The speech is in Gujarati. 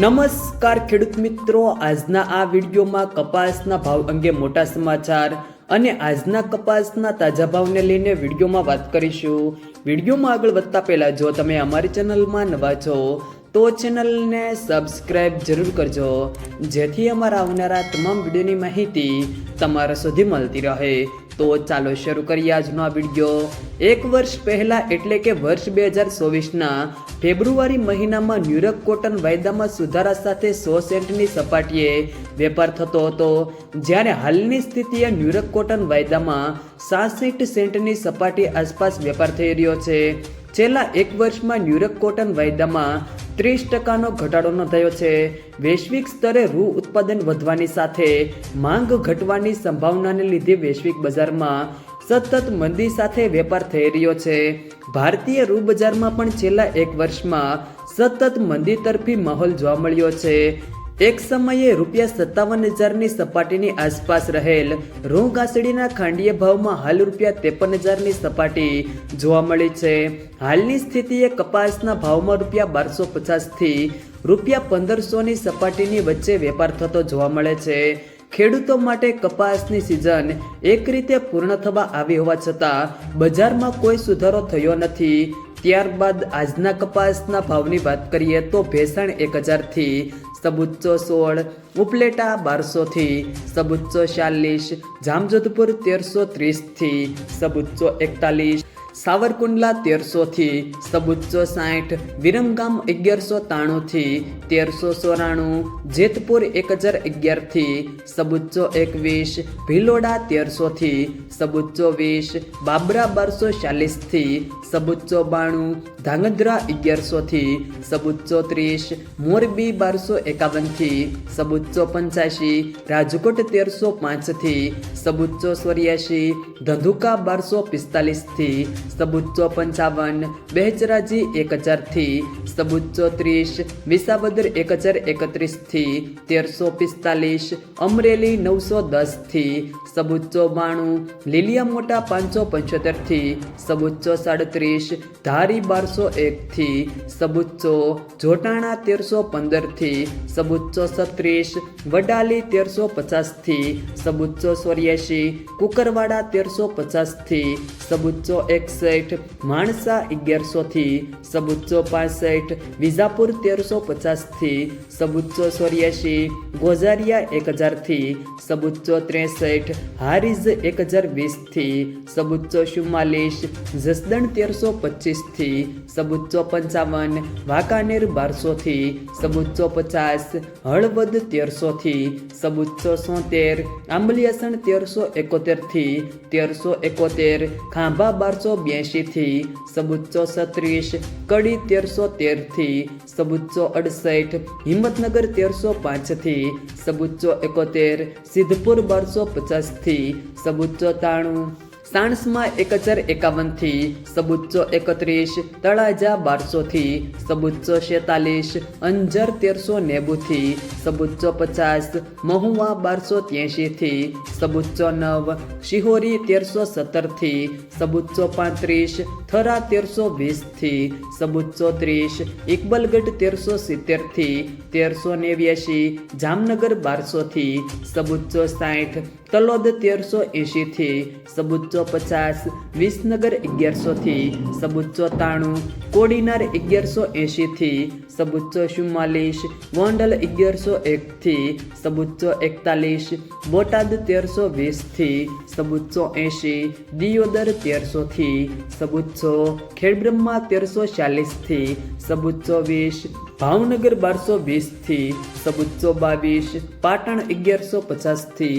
નમસ્કાર ખેડૂત મિત્રો, આજના આ વિડીયોમાં કપાસના ભાવ અંગે મોટા સમાચાર અને આજના કપાસના તાજા ભાવને લઈને વિડીયોમાં વાત કરીશું. વિડીયોમાં આગળ વધતા પહેલા, જો તમે અમારી ચેનલમાં નવા છો, તો ચેનલને સબસ્ક્રાઇબ જરૂર કરજો, જેથી અમારા આવનારા તમામ વિડીયોની માહિતી તમારા સુધી મળતી રહે. તો ચાલો શરૂ કરીએ આજનો આ વીડિયો. એક વર્ષ પહેલા એટલે કે વર્ષ બે હજાર ચોવીસના ફેબ્રુઆરી મહિનામાં ન્યુયોર્ક કોટન વાયદામાં સુધારા સાથે સો સેન્ટની સપાટીએ વેપાર થતો હતો. જ્યારે હાલની સ્થિતિએ ન્યુયોર્ક કોટન વાયદામાં સાસઠ સેન્ટની સપાટી આસપાસ વેપાર થઈ રહ્યો છે. છેલ્લા એક વર્ષમાં ન્યુયોર્ક કોટન વાયદામાં ત્રીસ ટકાનો ઘટાડો નોંધાયો છે. વૈશ્વિક સ્તરે રૂ ઉત્પાદન વધવાની સાથે માંગ ઘટવાની સંભાવનાને લીધે વૈશ્વિક બજારમાં સતત મંદી સાથે વેપાર થઈ રહ્યો છે. ભારતીય રૂ બજારમાં પણ છેલ્લા એક વર્ષમાં સતત મંદી તરફી માહોલ જોવા મળ્યો છે. એક સમયે રૂપિયા સત્તાવન હજારની સપાટીની આસપાસ રહેલ રૂ ઘાસડીના ખાંડીય ભાવમાં હાલ રૂપિયા ત્રેપન હજારની સપાટી જોવા મળી છે. હાલની સ્થિતિએ કપાસના ભાવમાં રૂપિયા બારસો પચાસથી રૂપિયા પંદરસોની સપાટીની વચ્ચે વેપાર થતો જોવા મળે છે. ખેડૂતો માટે કપાસની સિઝન એક રીતે પૂર્ણ થવા આવી હોવા છતાં, બજારમાં કોઈ સુધારો થયો નથી. ત્યારબાદ આજના કપાસના ભાવની વાત કરીએ તો ભેસણ એક હજારથી સબુચ્ચો સોળ, ઉપલેટા બારસોથી સબુચ્ચો ચાલીસ, જામજોધપુર તેરસો ત્રીસથી સબુચ્ચો એકતાલીસ સાવરકુંડલા તેરસોથી સબુચ્ચો સાઠ, વિરમગામ અગિયારસો ત્રાણુંથી તેરસો ચોરાણું, જેતપુર એક હજાર અગિયારથી સબુચ્ચો એકવીસ, ભિલોડા તેરસોથી સબુચ્ચો વીસ, બાબરા બારસો ચાલીસથી સબુચ્ચો બાણું, ધાંગધ્રા અગિયારસોથી સબુચ્ચો ત્રીસ, મોરબી બારસો એકાવનથી સબુચ્ચો પંચ્યાસી, રાજકોટ તેરસો પાંચથી સબુચ્ચો ચોર્યાસી, ધંધુકા બારસો પિસ્તાલીસથી સબુચ્ચો પંચાવન બહેચરાજી એક હજારથી સબુચ્ચો ત્રીસ, વિસાવદર એક હજાર એકત્રીસથી, તેરસો પિસ્તાલીસ, અમરેલી નવસો દસથી સબુચ્ચો બાણું લીલિયા મોટા પાંચસો પંચોતેરથી સબુચ્ચો સાડત્રીસ, ધારી બારસો એકથી સબુચ્ચો જોટાણા તેરસો પંદરથી સબુચ્ચો છત્રીસ વડાલી તેરસો પચાસથી સબુચ્ચો ચોર્યાસી કુકરવાડા તેરસો પચાસથી સબુચ્ચો એકસઠ માણસા અગિયારસોથી સબુચ્ચો પાસઠ વિજાપુર તેરસો પચાસથી સબુચ્ચો ચોર્યાસી ગોઝારિયા એક હજારથી સબુચ્ચો ત્રેસઠ હારીઝ એક હજાર વીસથી સબુચ્ચો ચુમ્માલીસ, જસદણ તેરસો પચીસથી સબુચ્ચો પંચાવન, વાંકાનેર બારસોથી સબુચ્ચો પચાસ, હળવદ તેરસોથી સબુચ્ચો સોતેર આંબલિયાસણ તેરસો એકોતેરથી તેરસો એકોતેર, ખાંભા બારસો બ્યાસીથી સબુચ્ચો છત્રીસ કડી તેરસો તેરથી સબુચ્ચો અડસઠ, હિંમતનગર તેરસો પાંચથી સબુચ્ચો એકોતેર, સિદ્ધપુર બારસો પચાસથી સબુચ્ચો તાણું. સાણસમાં એક હજાર એકાવનથી સબુચ્ચો એકત્રીસ, તળાજા બારસોથી સબુચ્ચો છેતાલીસ, અંજર તેરસો નેવુંથી સબુચ્ચો પચાસ, મહુવા બારસો ત્યાંશીથી સબુચ્ચો નવ, શિહોરી તેરસો સત્તરથી સબુચ્ચો પાંત્રીસ, થરા તેરસો વીસથી સબુચ્ચો ત્રીસ, ઇકબલગઢ તેરસો સિત્તેરથી તેરસો નેવ્યાશી, જામનગર બારસોથી સબુચ્ચો સાઠ તલોદ તેરસો એંશીથી સબુચ્ચો પચાસ વિસનગર અગિયારસોથી સબુચ્ચો તાણું કોડીનાર અગિયારસો એંશીથી સબુચ્ચો ચુમ્માલીસ ગોંડલ અગિયારસો એકથી સબુચ્ચો એકતાલીસ બોટાદ તેરસો વીસથી સબુચ્ચો એંશી દિયોદર તેરસોથી સબુચ્ચો ખેડબ્રહ્મા તેરસો ચાલીસથી સબુચ્ચો વીસ ભાવનગર બારસો વીસથી સબુચ્ચો બાવીસ પાટણ અગિયારસો પચાસથી